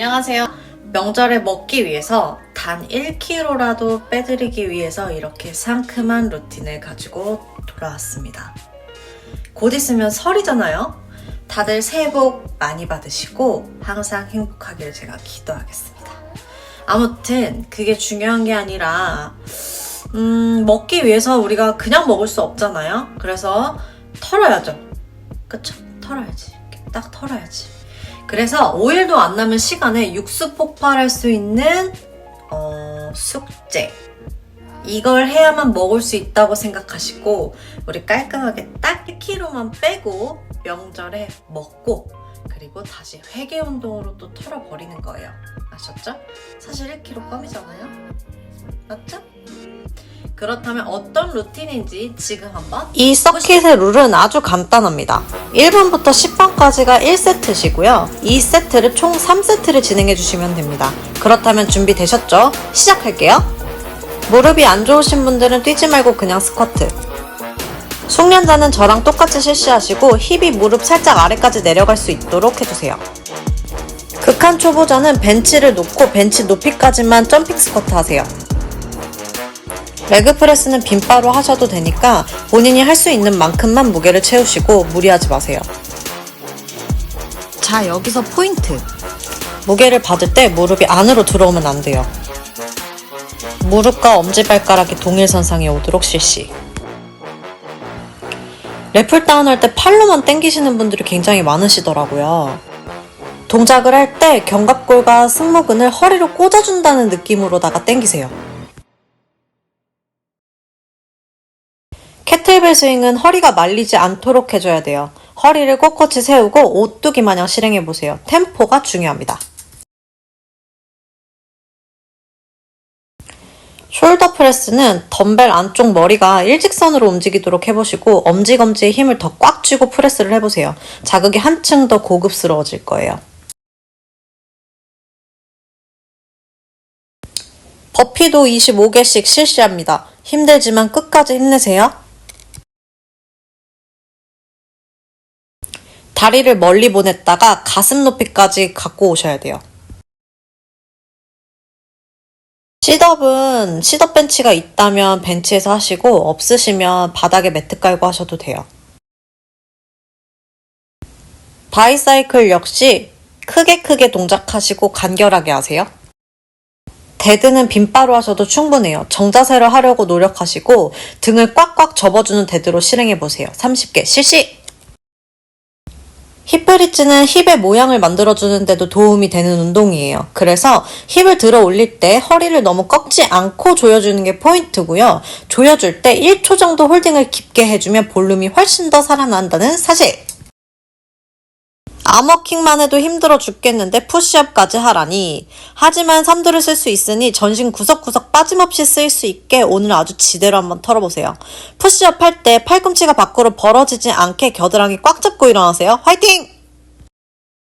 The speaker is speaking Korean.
안녕하세요. 명절에 먹기 위해서 단 1kg라도 빼드리기 위해서 이렇게 상큼한 루틴을 가지고 돌아왔습니다. 곧 있으면 설이잖아요? 다들 새해 복 많이 받으시고 항상 행복하길 제가 기도하겠습니다. 아무튼 그게 중요한 게 아니라 음, 먹기 위해서 우리가 그냥 먹을 수 없잖아요. 그래서 털어야죠. 그쵸? 털어야지. 딱 털어야지. 그래서 5일도 안 남은 시간에 육수 폭발할 수 있는 어, 숙제. 이걸 해야만 먹을 수 있다고 생각하시고 우리 깔끔하게 딱 1kg만 빼고 명절에 먹고 그리고 다시 회개 운동으로 또 털어버리는 거예요. 아셨죠? 사실 1kg 껌이잖아요. 맞죠? 그렇다면 어떤 루틴인지 지금 한번 이 서킷의 룰은 아주 간단합니다. 1번부터 10번까지가 1세트시고요. 이 세트를 총 3세트를 진행해 주시면 됩니다. 그렇다면 준비되셨죠? 시작할게요. 무릎이 안 좋으신 분들은 뛰지 말고 그냥 스쿼트. 숙련자는 저랑 똑같이 실시하시고 힙이 무릎 살짝 아래까지 내려갈 수 있도록 해주세요. 극한 초보자는 벤치를 놓고 벤치 높이까지만 점핑 스쿼트 하세요. 레그 프레스는 빈바로 하셔도 되니까 본인이 할 수 있는 만큼만 무게를 채우시고 무리하지 마세요. 자, 여기서 포인트. 무게를 받을 때 무릎이 안으로 들어오면 안 돼요. 무릎과 엄지발가락이 동일선상에 오도록 실시. 랩을 다운 할 때 팔로만 당기시는 분들이 굉장히 많으시더라고요. 동작을 할 때 견갑골과 승모근을 허리로 꽂아준다는 느낌으로다가 당기세요. 캐틀벨 스윙은 허리가 말리지 않도록 해줘야 돼요. 허리를 꼿꼿이 세우고 오뚜기 마냥 실행해보세요. 템포가 중요합니다. 숄더 프레스는 덤벨 안쪽 머리가 일직선으로 움직이도록 해보시고 엄지검지의 힘을 더 꽉 쥐고 프레스를 해보세요. 자극이 한층 더 고급스러워질 거예요. 버피도 25개씩 실시합니다. 힘들지만 끝까지 힘내세요. 다리를 멀리 보냈다가 가슴 높이까지 갖고 오셔야 돼요. 시덥은 시덥 벤치가 있다면 벤치에서 하시고 없으시면 바닥에 매트 깔고 하셔도 돼요. 바이사이클 역시 크게 크게 동작하시고 간결하게 하세요. 데드는 빈바로 하셔도 충분해요. 정자세를 하려고 노력하시고 등을 꽉꽉 접어주는 데드로 실행해보세요. 30개 실시! 힙브리지는 힙의 모양을 만들어주는데도 도움이 되는 운동이에요. 그래서 힙을 들어 올릴 때 허리를 너무 꺾지 않고 조여주는 게 포인트고요. 조여줄 때 1초 정도 홀딩을 깊게 해주면 볼륨이 훨씬 더 살아난다는 사실! 암워킹만 해도 힘들어 죽겠는데 푸시업까지 하라니. 하지만 삼두를 쓸 수 있으니 전신 구석구석 빠짐없이 쓰일 수 있게 오늘 아주 지대로 한번 털어보세요. 푸시업 할 때 팔꿈치가 밖으로 벌어지지 않게 겨드랑이 꽉 잡고 일어나세요. 화이팅!